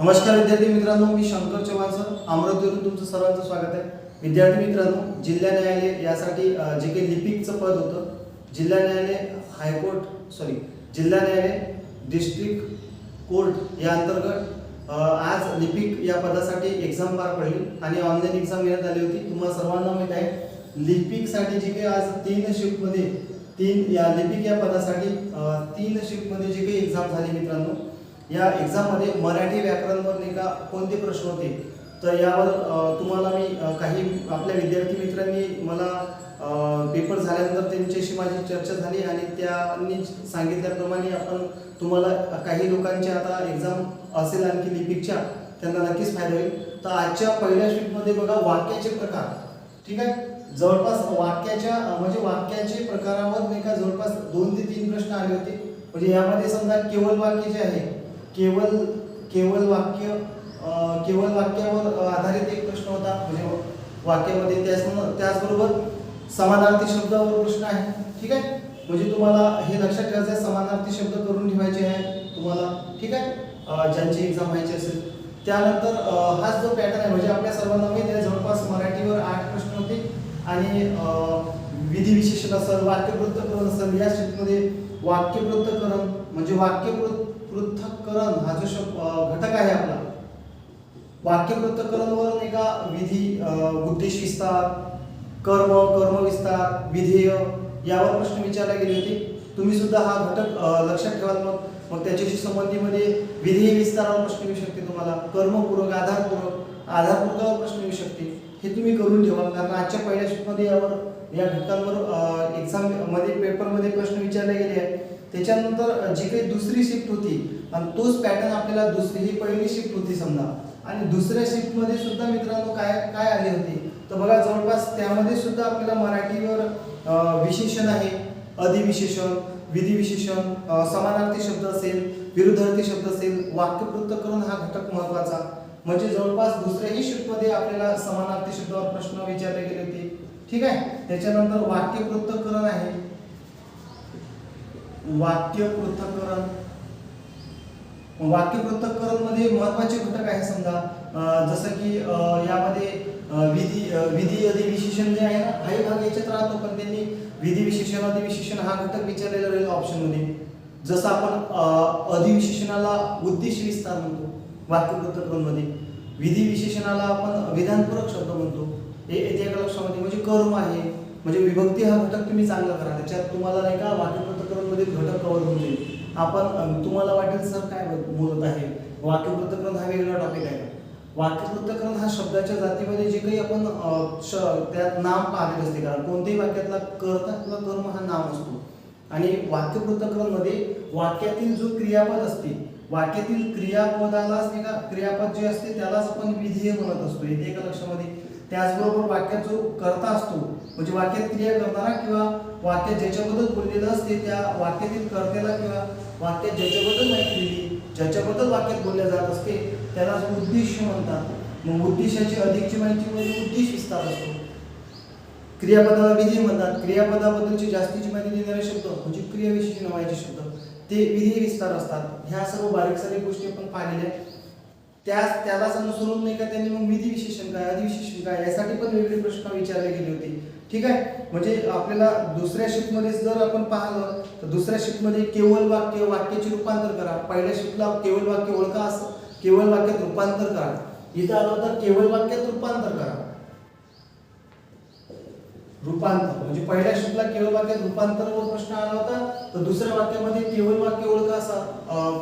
नमस्कार विद्यार्थी मित्रांनो मी शंकर चव्हाण सर. अमरावतीवरून तुमचं सर्वांचं स्वागत आहे. विद्यार्थी मित्रांनो जिल्हा न्यायालय यासाठी जे काही लिपिकचं पद होतं जिल्हा न्यायालय हायकोर्ट सॉरी जिल्हा न्यायालय डिस्ट्रिक्ट कोर्ट या अंतर्गत आज लिपिक या पदासाठी एक्झाम पार पडली आणि ऑनलाईन एक्झाम घेण्यात आली होती. तुम्हाला सर्वांना माहीत आहे लिपिकसाठी जे काही आज तीन शिफ्टमध्ये तीन या लिपिक या पदासाठी तीन शिफ्टमध्ये जे काही एक्झाम झाली मित्रांनो या एक्झाममध्ये मराठी व्याकरणवर नाही का कोणते प्रश्न होते? तर यावर तुम्हाला मी काही आपल्या विद्यार्थी मित्रांनी मला पेपर झाल्यानंतर त्यांच्याशी माझी चर्चा झाली आणि त्यांनी सांगितल्याप्रमाणे आपण तुम्हाला काही लोकांची आता एक्झाम असेल आणखी लिपिकच्या त्यांना नक्कीच फायदा होईल. तर आजच्या पहिल्या शीटमध्ये बघा वाक्याचे प्रकार. ठीक आहे? जवळपास वाक्याच्या म्हणजे वाक्याचे प्रकारावर नाही का जवळपास दोन ते तीन प्रश्न आले होते. म्हणजे यामध्ये समजा केवळ वाक्य जे आहे केवळ केवळ वाक्य केवळ वाक्यावर आधारित एक प्रश्न होता. म्हणजे वाक्यामध्ये त्याच त्याचबरोबर समानार्थी शब्दावर प्रश्न आहे. ठीक आहे? म्हणजे तुम्हाला हे लक्षात ठेवायचं आहे समानार्थी शब्द करून ठेवायचे आहे तुम्हाला. ठीक आहे? ज्यांची एक्झाम व्हायची असेल. त्यानंतर हाच जो पॅटर्न आहे म्हणजे आपल्या सर्वांना माहिती आहे जवळपास मराठीवर आठ प्रश्न होते. आणि अ, विधी विशेषण असेल वाक्यवृत्तकरण असेल या शीटमध्ये वाक्यवृत्तकरण म्हणजे वाक्यवृत्त पृथक्करण हा जो शब्द घटक आहे आपला. वाक्यपृथक्करणवर वरून एका विधी उद्देश विस्तार कर्म कर्म विस्तार विधेय यावर प्रश्न विचारले गेले होते. तुम्ही सुद्धा हा घटक लक्षात ठेवाल मग. मग त्याच्याशी संबंधीमध्ये विधेय विस्तारावर प्रश्न येऊ शकते तुम्हाला. कर्मपूरक आधारपूरक आधारपूरकावर प्रश्न येऊ शकते. हे तुम्ही करून ठेवा कारण आजच्या पहिल्या शिफ्टमध्ये यावर या घटकांवर एक्झाममध्ये पेपरमध्ये प्रश्न विचारले गेले आहेत. त्याच्यानंतर जी काही दुसरी शिफ्ट होती आणि तोच पॅटर्न आपल्याला दुसरी ही पहिली शिफ्ट होती समजा. आणि दुसऱ्या शिफ्टमध्ये सुद्धा मित्रांनो काय काय आले होते? तर बघा जवळपास त्यामध्ये सुद्धा आपल्याला मराठीवर विशेषण आहे. अधिविशेषण विधी विशेषण समानार्थी शब्द असेल विरुद्धार्थी शब्द असेल वाक्यपृथक्करण हा घटक महत्त्वाचा म्हणजे जवळपास दुसऱ्याही शिफ्टमध्ये आपल्याला समानार्थी शब्दावर प्रश्न विचारले गेले होते. ठीक आहे? त्याच्यानंतर वाक्य आहे. वाक्य पृथक्करण. वाक्य पृथक्करणमध्ये महत्त्वाचे घटक आहे समजा. जसं की यामध्ये विधी विधी अधिविशेषण जे आहे ना हाही भाग याच्यात राहतो पण त्यांनी विधी विशेषण अधिविशेषण हा घटक विचारलेला राहील ऑप्शनमध्ये जसं आपण अधिविशेषणाला उद्देश विस्तार म्हणतो वाक्य पृथक्करणमध्ये विधी विशेषणाला आपण विधानपूरक शब्द म्हणतो. हे येते एका लक्षामध्ये म्हणजे कर्म आहे. म्हणजे विभक्ती हा घटक तुम्ही चांगला करा. त्याच्यात तुम्हाला नाही का वाक्य पृथक्करण घटक कव्हर होऊन जाईल आपण तुम्हाला वाटेल सर काय बोलत आहे? वाक्य पृथक्करण हा वेगळा टॉपिक आहे. वाक्य हा शब्दाच्या जातीमध्ये जे काही आपण त्यात नाम पाहत असते कारण कोणत्याही वाक्यातला कर्ता किंवा कर्म हा नाम असतो. आणि वाक्यमध्ये वाक्यातील जो क्रियापद असते वाक्यातील क्रियापदालाच नाही का क्रियापद जे असते त्यालाच आपण विधेय म्हणत असतो. येते एका लक्षामध्ये त्याचबरोबर वाक्यात जो कर्ता असतो म्हणजे वाक्यात क्रिया करणारा किंवा वाक्यात ज्याच्याबद्दल बोललेलं असते त्या वाक्यातील कर्त्याला किंवा वाक्यात ज्याच्याबद्दल माहिती दिली ज्याच्याबद्दल वाक्यात बोलल्या जात असते त्याला उद्देश म्हणतात. मग उद्देशाची अधिकची माहिती म्हणजे उद्देश विस्तार असतो. क्रियापदाला विधी म्हणतात. क्रियापदाबद्दलची जास्तीची माहिती देणारे शब्द म्हणजे क्रियाविशेष व्हायचे शब्द ते विधी विस्तार असतात. ह्या सर्व बारीक सारीक गोष्टी आपण पाहिलेल्या त्या त्यालाच अनुसरून नाही का त्यांनी मग विधी विशेषण काय अधिविशेषण काय यासाठी पण वेगळे प्रश्न विचारले गेले होते. ठीक आहे? म्हणजे आपल्याला दुसऱ्या शिफ्टमध्ये जर आपण पाहिलं तर दुसऱ्या शिफ्टमध्ये केवळ वाक्य वाक्याचे रूपांतर करा. पहिल्या शिफ्टला केवळ वाक्य ओळखा असं. केवळ वाक्यात रूपांतर करा. इथं आलं तर केवळ वाक्यात रूपांतर करा. रूपांतर. म्हणजे पहिल्या शिफ्टला केवळ वाक्यात रूपांतरावर प्रश्न आला होता तर दुसऱ्या वाक्यामध्ये केवळ वाक्य ओळखा असा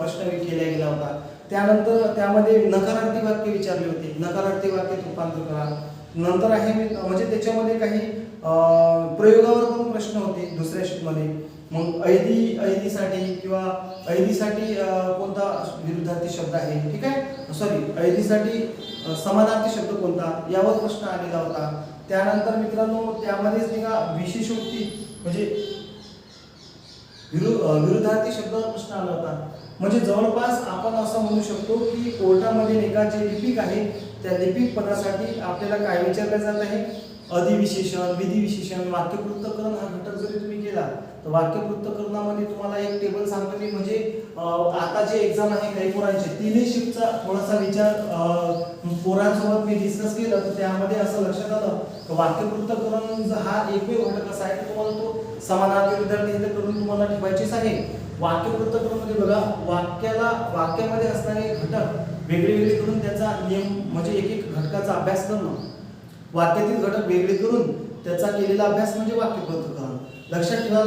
प्रश्न केला गेला होता. त्यानंतर त्यामध्ये नकारार्थी वाक्य विचारले होते. नकारार्थी वाक्यात रूपांतर करा. नंतर आहे मी- म्हणजे त्याच्यामध्ये काही प्रयोगावर पण प्रश्न होते दुसऱ्या शिफ्टमध्ये मग ऐदी ऐदीसाठी किंवा ऐदीसाठी कोणता विरुद्धार्थी शब्द आहे? ठीक आहे? सॉरी ऐदीसाठी समानार्थी शब्द कोणता? यावर प्रश्न आलेला होता. त्यानंतर मित्रांनो त्यामध्येच नाही का विशेषोक्ती म्हणजे विरु विरुद्धार्थी शब्दावर प्रश्न आला होता. म्हणजे जवळपास आपण असं म्हणू शकतो की कोर्टामध्ये एका जे लिपिक आहे त्या लिपिक पदासाठी आपल्याला काय विचारलं जात आहे? अधिविशेषण विधिविशेषण वाक्यपृथक्करण हा घटक जरी तुम्ही केला तर वाक्यपृथक्करणामध्ये तुम्हाला एक टेबल सांगतो म्हणजे आता जे एक्झाम आहे काही पोरांचे तिन्ही शिफ्टचा थोडासा विचार पोरांसोबत मी डिस्कस केलं तर त्यामध्ये असं लक्षात आलं की वाक्यपृथक्करण जो हा एकमेव घटक असा आहे की तुम्हाला तो समानार्थी विद्यार्थी इथे करून तुम्हाला ठेवायचेच आहे. वाक्यवृत्त करून म्हणजे बघा वाक्याला वाक्यामध्ये असणारे घटक वेगळे वेगळे करून त्याचा नियम म्हणजे एक एक घटकाचा अभ्यास करणं. वाक्यातील घटक वेगळे करून त्याचा केलेला अभ्यास म्हणजे वाक्यपृथक्करण लक्षात ठेवा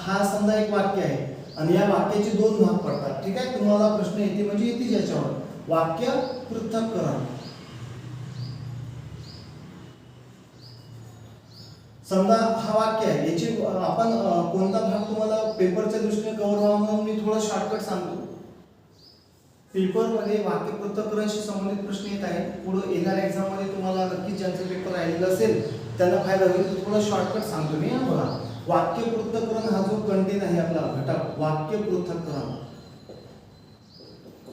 हा समजा एक वाक्य आहे. आणि या वाक्याचे दोन भाग पडतात. ठीक आहे? तुम्हाला प्रश्न येते म्हणजे येते याच्यावर वाक्य पृथक करा. समजा हा वाक्य आहे. याची आपण कोणता भाग तुम्हाला पेपरच्या दृष्टीने कव्हर व्हावा म्हणून मी थोडं शॉर्टकट सांगतो. पेपरमध्ये वाक्य पृथक्करणशी संबंधित प्रश्न येत आहेत. पुढे येणाऱ्या एक्झाममध्ये तुम्हाला नक्कीच ज्यांचं पेपर राहिलेलं असेल त्यांना फायदा होईल. थोडं शॉर्टकट सांगतो मी हा बघा. वाक्य पृथक्करण हा जो कंटेन आहे आपला घटक वाक्य पृथक्करण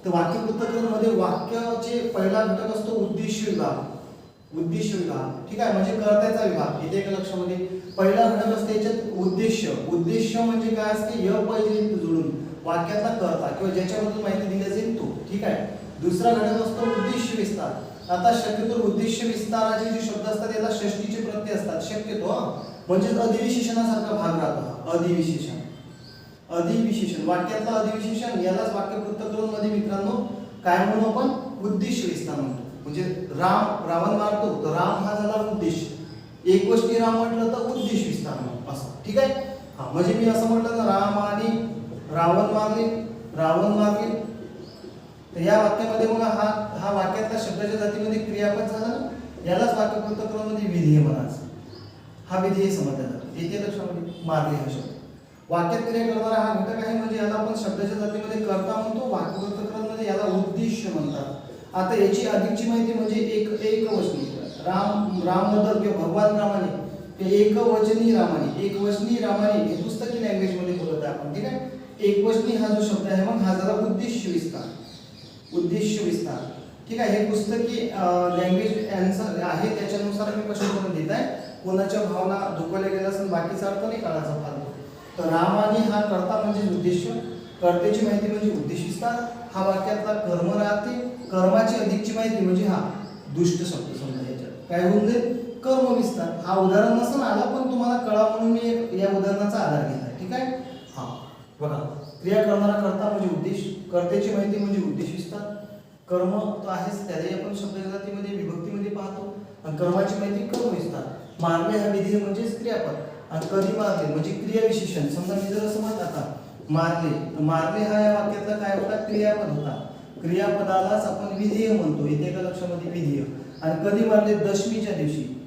तर वाक्य पृथक्करणमध्ये वाक्याचे पहिला घटक असतो उद्देश विभाग उद्देश विभाग ठीक आहे? म्हणजे कर्त्याचा विभाग. येते एक लक्षामध्ये. पहिला घटक असते याच्यात उद्देश उद्देश म्हणजे काय असते? य पाहिजे जोडून. वाक्याचा कर्ता किंवा ज्याच्याबद्दल माहिती दिली जाईल तो ठीक आहे? दुसरा घटक असतो उद्देश विस्तार. आता शक्यतो उद्देश विस्ताराचे जे शब्द असतात याला षष्टीचे प्रत्यय असतात. शक्यतो हा? म्हणजेच अधिविशेषणासारखा भाग राहतो हा, अधिविशेषण. अधिविशेषण वाक्यातलं अधिविशेषण यालाच वाक्य करून मध्ये मित्रांनो काय म्हणून आपण उद्देश विस्तार म्हणतो. म्हणजे राम रावण मारतो तर राम हा झाला उद्देश एक गोष्टी राम म्हटलं तर उद्देश विस्तार म्हणून असं. ठीक आहे? हा म्हणजे मी असं म्हटलं तर राम आणि रावण मारले रावण मारले. तर या वाक्यामध्ये मग हा हा वाक्यातला शब्दाच्या जातीमध्ये क्रियापद झाला ना? यालाच वाक्य पृथक्करणामध्ये विधेय म्हणायचं. हा विधेय समजला जातो. येते लक्षामध्ये मारणे हा शब्द. वाक्यात क्रिया करणारा हा घटक आहे म्हणजे याला आपण शब्दाच्या जातीमध्ये करता म्हणतो वाक्य याला उद्देश म्हणतात. आता याची अधिकची माहिती म्हणजे एक एक वचनी. राम रामबद्दल किंवा भगवान रामाने ते एकवचनी रामाने एकवचनी रामाने हे पुस्तकी लँग्वेजमध्ये बोलत आहे आपण ठीक आहे? एकवचनी हा जो शब्द आहे मग हा झाला उद्देश विस्तार. उद्देश विस्तार. ठीक आहे हे पुस्तकी लँग्वेज आन्सर आहे त्याच्यानुसार मी प्रश्न करून देत आहे. कोणाच्या भावना दुखवल्या गेल्या असून बाकीचा अर्थ नाही काळाचा फालतो तर राम आणि हा कर्ता म्हणजे उद्देश कर्तेची माहिती म्हणजे उद्देशिस्ता हा वाक्यातला कर्म राहते. कर्माची अधिकची माहिती म्हणजे हा दुष्ट शब्द समजा याच्यात. काय होऊन जाईल? कर्म विस्तार. हा उदाहरण नसून आला पण तुम्हाला कळा म्हणून मी या उदाहरणाचा आधार घेतला. ठीक आहे? हा. बघा. क्रिया करणारा कर्ता म्हणजे उद्देश कर्त्याची माहिती म्हणजे उद्देश विस्तार. कर्म तो आहेच. त्यालाही आपण शब्द जातीमध्ये विभक्तीमध्ये पाहतो. आणि कर्माची माहिती कर्म विस्तार. मारणे हा विधी म्हणजेच क्रियापद. आणि कधी मारले म्हणजे क्रिया विशेषण. समजा मी जर असं म्हणत आता मारले मारणे हा या वाक्यातला काय होता? क्रियापद होता. क्रियापदालाच आपण विधेय म्हणतो. इथे एका लक्षामध्ये विधेय? आणि कधी मारले दशमीच्या दिवशी.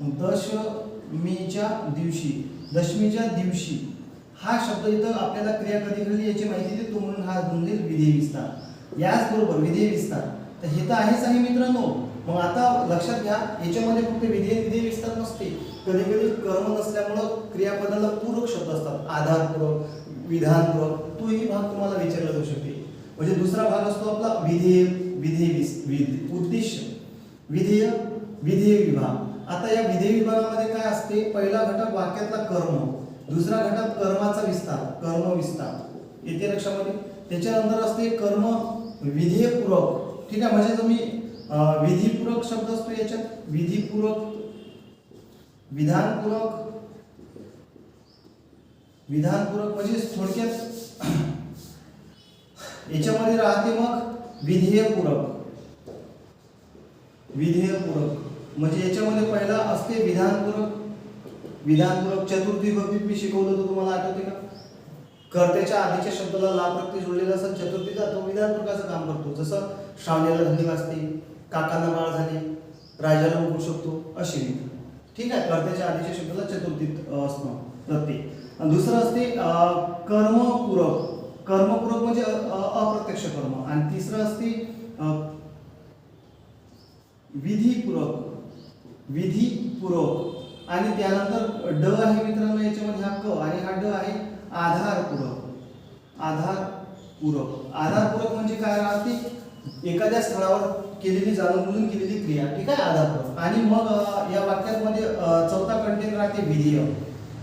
दशमीच्या दिवशी. दशमीच्या दिवशी. हा शब्द इथं आपल्याला क्रिया कधी घडली याची माहिती देतो म्हणून हा होऊन विधेय विस्तार. याचबरोबर विधेय विस्तार. तर हे तर आहेच आहे मित्रांनो. मग आता लक्षात घ्या याच्यामध्ये फक्त विधेय विधेय विस्तार नसते. कधी कधी कर्म नसल्यामुळं क्रियापदाला पूरक शब्द असतात. आधारपूरक विधानपूरक तोही भाग तुम्हाला विचारला जाऊ शकते. म्हणजे दुसरा भाग असतो आपला विधेय विधेय विस- उद्देश. विधेय विधेय विभाग. आता या विधेय विभागामध्ये काय असते? पहिला घटक वाक्यातला कर्म. दुसरा घटक कर्माचा विस्तार कर्म विस्तार. येते लक्षामध्ये? त्याच्यानंतर असते कर्म विधेयपूरक. ठीक आहे म्हणजे तुम्ही विधीपूरक शब्द असतो याच्यात? विधीपूरक विधानपूरक विधानपूरक म्हणजे थोडक्यात याच्यामध्ये राहते मग विधेयपूरक. विधेयपूरक. म्हणजे याच्यामध्ये पहिला असते विधानपूरक. विधानपूरक चतुर्थी भक्ती मी शिकवलं होतं तुम्हाला आठवते का? कर्त्याच्या आधीच्या शब्दाला लाभ प्रत्यय जोडलेला असेल चतुर्थीचा तो विधानपूरकाचं काम करतो. जसं श्रावणीला धंदे वाजते काकांना बाळ झाले राजाला उठू शकतो अशी रीत. ठीक आहे कर्त्याच्या आधीच्या शब्दाला चतुर्थीत अं, असणं प्रत्यय दुसरं असते कर्मपूरक. कर्मपूरक म्हणजे अप्रत्यक्ष कर्म. आणि तिसरं असते विधीपूरक. विधीपूरक. आणि त्यानंतर ड आहे मित्रांनो याच्यामध्ये हा क आणि हा ड आहे आधारपूरक. आधारपूरक. आधारपूरक म्हणजे काय राहते? एखाद्या स्थळावर केलेली जाणून बुजून केलेली क्रिया. ठीक आहे आधारपूरक आणि मग या वाक्यामध्ये चौथा कंटेंट राहते विधेय.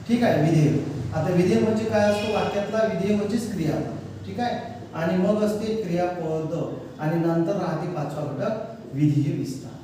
ठीक आहे विधेय. आता विधेय म्हणजे काय असतो? वाक्यातला विधेय म्हणजेच क्रिया. ठीक आहे? आणि मग असते क्रियापद. आणि नंतर राहते पाचवा घटक विधीय विस्तार.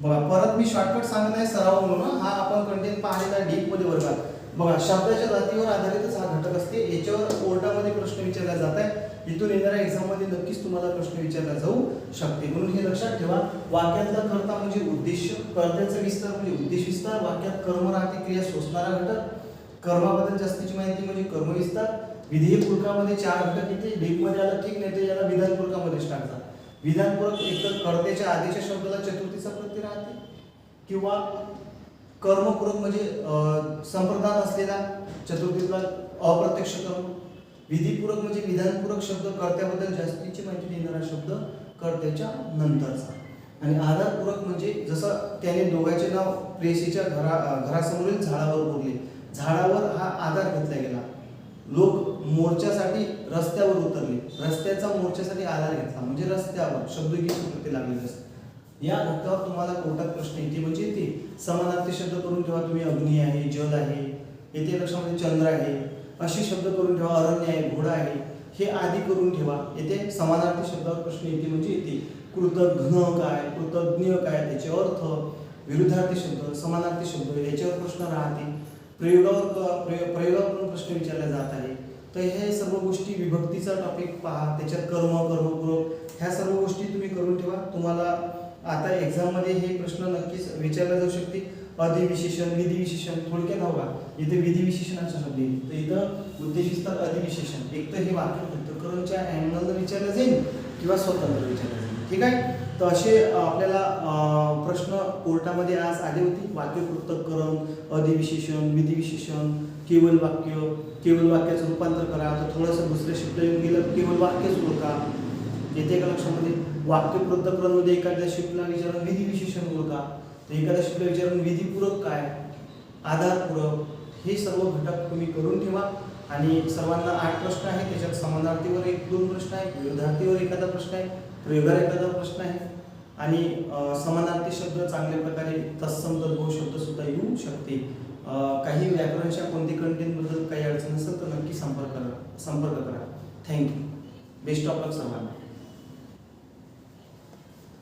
बघा परत मी शॉर्टकट सांगत आहे सराव म्हणून हा आपण कंटेंट पाहिलेला डीपमध्ये वर्गात. बघा शब्दाच्या जातीवर आधारितच हा घटक असते. याच्यावर कोर्टामध्ये प्रश्न विचारला जात आहे. इथून येणाऱ्या एक्झाममध्ये नक्कीच तुम्हाला प्रश्न विचारला जाऊ शकते. म्हणून हे लक्षात ठेवा वाक्यातला कर्ता म्हणजे उद्देश कर्त्याचा विस्तार म्हणजे उद्देश विस्तार वाक्यात कर्म राहते क्रिया सोसणारा घटक. कर्माबद्दल जास्तीची माहिती म्हणजे कर्मविस्तार विधेयपुरकामध्ये चार घटक येते. डीप आला ठीक नाही तर याला विधानपूरकामध्येच टाकतात. विधानपूरक एकतर कर्त्याच्या आधीच्या शब्दाला चतुर्थीचा प्रत्यय राहते किंवा कर्मपूरक म्हणजे संप्रदान असलेला चतुर्थीतला अप्रत्यक्ष कर्म. विधीपूरक म्हणजे विधानपूरक शब्द कर्त्याबद्दल जास्तीची माहिती देणारा शब्द कर्त्याच्या नंतरचा. आणि आधारपूरक म्हणजे जसं त्याने दोघांचे नाव प्रेसीच्या घरा घरासमोरील झाडावर उरले. झाडावर हा आधार घेतला गेला. लोक मोर्चासाठी रस्त्यावर उतरले. रस्त्याचा मोर्चासाठी आधार घेतला. म्हणजे रस्त्यावर शब्दकी प्रत्यय लागलेले असते. या घटकावर तुम्हाला कोर्टात प्रश्न येते म्हणजे येते. समानार्थी शब्द करून किंवा तुम्ही. अग्नी आहे जल आहे. येथे लक्षामध्ये चंद्र आहे. असे शब्द करून ठेवा अरण्य आहे घोडा आहे हे आधी करून ठेवा. येथे समानार्थी शब्दावर प्रश्न येते म्हणजे येते. कृतघ्न काय कृतज्ञ काय त्याचे अर्थ विरुद्धार्थी शब्द समानार्थी शब्द याच्यावर प्रश्न राहते. प्रयोगावर प्रयोग- प्रयोगावर पण प्रश्न विचारला जात आहे. तर हे सर्व गोष्टी विभक्तीचा टॉपिक पहा त्याच्यात कर्म कर्मपूरक ह्या सर्व गोष्टी तुम्ही करून ठेवा. तुम्हाला आता एक्झाममध्ये हे प्रश्न नक्कीच विचारले जाऊ शकते. अधिविशेषण विधिविशेषण थोडक्यात हवा इथे विधिविशेषणाचा शब्द येईल तर इथं उद्देश अधिविशेषण. एक तर हे वाक्य पृथक्करणच्या अँगलनं विचारलं जाईल किंवा स्वतंत्र विचारलं जाईल. ठीक आहे? तर असे आपल्याला प्रश्न कोर्टामध्ये आज आले होते. वाक्य पृथक्करण अधिविशेषण विधिविशेषण केवळ वाक्य केवळ वाक्याचं रूपांतर करा. तर थोडंसं दुसरं शब्द येऊन गेलं. केवळ वाक्यच ओळखा येते का लक्षामध्ये? वाक्य पृथक्करणमध्ये एखाद्या शिफ्टला विचारून विधी विशेषण ओळखा तर एखाद्या शिफ्टला विचारून विधीपूरक काय? आधारपूरक हे सर्व घटक तुम्ही करून ठेवा. आणि सर्वांना आठ प्रश्न आहे त्याच्यात समानार्थीवर एक दोन प्रश्न आहे विरोधार्थीवर एखादा प्रश्न आहे प्रयोगावर एखादा प्रश्न आहे. आणि समानार्थी शब्द चांगल्या प्रकारे तत्सम तद्भव शब्द सुद्धा येऊ शकते. काही व्याकरणच्या कोणते कंटेंटबद्दल काही अडचण असेल तर नक्की संपर्क करा संपर्क करा. थँक्यू बेस्ट ऑफ लक सर्वांना.